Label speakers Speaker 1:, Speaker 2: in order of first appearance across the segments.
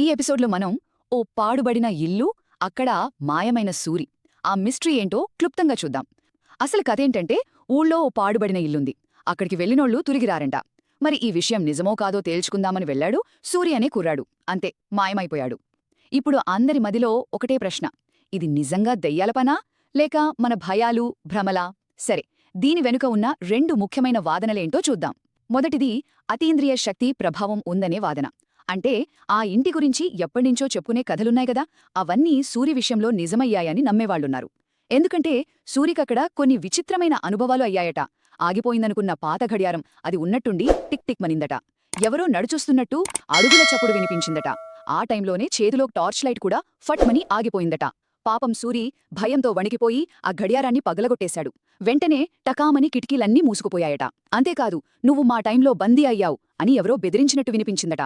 Speaker 1: ఈ ఎపిసోడ్లో మనం ఓ పాడుబడిన ఇల్లు అక్కడ మాయమైన సూరి. ఆ మిస్టరీ ఏంటో క్లుప్తంగా చూద్దాం. అసలు కథేంటంటే ఊళ్ళో ఓ పాడుబడిన ఇల్లుంది. అక్కడికి వెళ్ళినోళ్ళు తురిగిరారంట. మరి ఈ విషయం నిజమో కాదో తేల్చుకుందామని వెళ్ళాడు సూరి అనే కుర్రాడు. అంతే మాయమైపోయాడు. ఇప్పుడు అందరి మదిలో ఒకటే ప్రశ్న. ఇది నిజంగా దెయ్యాల పనా? లేక మన భయాలు భ్రమలా? సరే దీని వెనుక ఉన్న రెండు ముఖ్యమైన వాదనలేంటో చూద్దాం. మొదటిది అతీంద్రియ శక్తి ప్రభావం ఉందనే వాదన. అంటే ఆ ఇంటి గురించి ఎప్పటినుంచో చెప్పుకునే కథలున్నాయి గదా అవన్నీ సూరి విషయంలో నిజమయ్యాయని నమ్మేవాళ్ళున్నారు ఎందుకంటే సూరికక్కడ కొన్ని విచిత్రమైన అనుభవాలు అయ్యాయట. ఆగిపోయిందనుకున్న పాత గడియారం అది ఉన్నట్టుండి టిక్ టిక్ మనిందట. ఎవరో నడుచొస్తున్నట్టు అడుగుల చప్పుడు వినిపించిందట. ఆ టైంలోనే చేతిలో టార్చ్ లైట్ కూడా ఫట్మని ఆగిపోయిందట. పాపం సూరి భయంతో వణికిపోయి ఆ గడియారాన్ని పగలగొట్టేశాడు. వెంటనే టకామని కిటికీలన్నీ మూసుకుపోయాయట. అంతేకాదు నువ్వు మా టైంలో బందీ అయ్యావు అని ఎవరో బెదిరించినట్టు వినిపించిందట.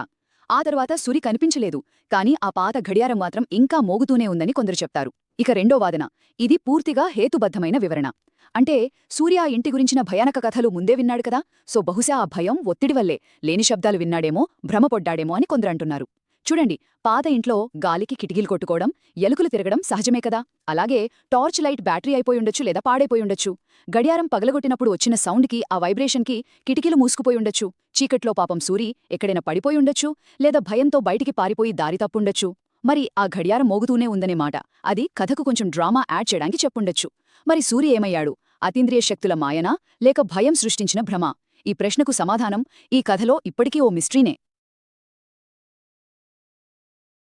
Speaker 1: ఆ తర్వాత సురి కనిపించలేదు. కాని ఆ పాత గడియారం మాత్రం ఇంకా మోగుతూనే ఉందని కొందరు చెప్తారు. ఇక రెండో వాదన. ఇది పూర్తిగా హేతుబద్ధమైన వివరణ. అంటే సూర్య ఆ ఇంటి గురించిన భయానక కథలు ముందే విన్నాడు కదా? సో బహుశా ఆ భయం ఒత్తిడి వల్లే లేని శబ్దాలు విన్నాడేమో భ్రమపొడ్డాడేమో అని కొందరు అంటున్నారు. చూడండి పాత ఇంట్లో గాలికి కిటికీలు కొట్టుకోవడం ఎలుకలు తిరగడం సహజమే కదా. అలాగే టార్చ్ లైట్ బ్యాటరీ అయిపోయుండొచ్చు లేదా పాడైపోయుండొచ్చు గడియారం పగలగొట్టినప్పుడు వచ్చిన సౌండ్కి ఆ వైబ్రేషన్కి కిటికీలు మూసుకుపోయుండొచ్చు చీకట్లో పాపం సూరి ఎక్కడైనా పడిపోయుండొచ్చు లేదా భయంతో బయటికి పారిపోయి దారి తప్పుండొచ్చు. మరి ఆ గడియారం మోగుతూనే ఉందనే మాట. అది కథకు కొంచెం డ్రామా యాడ్ చేయడానికి చెప్పుండొచ్చు. మరి సూరి ఏమయ్యాడు? అతీంద్రియ శక్తుల మాయనా? లేక భయం సృష్టించిన భ్రమ? ఈ ప్రశ్నకు సమాధానం ఈ కథలో ఇప్పటికీ ఓ మిస్ట్రీనే.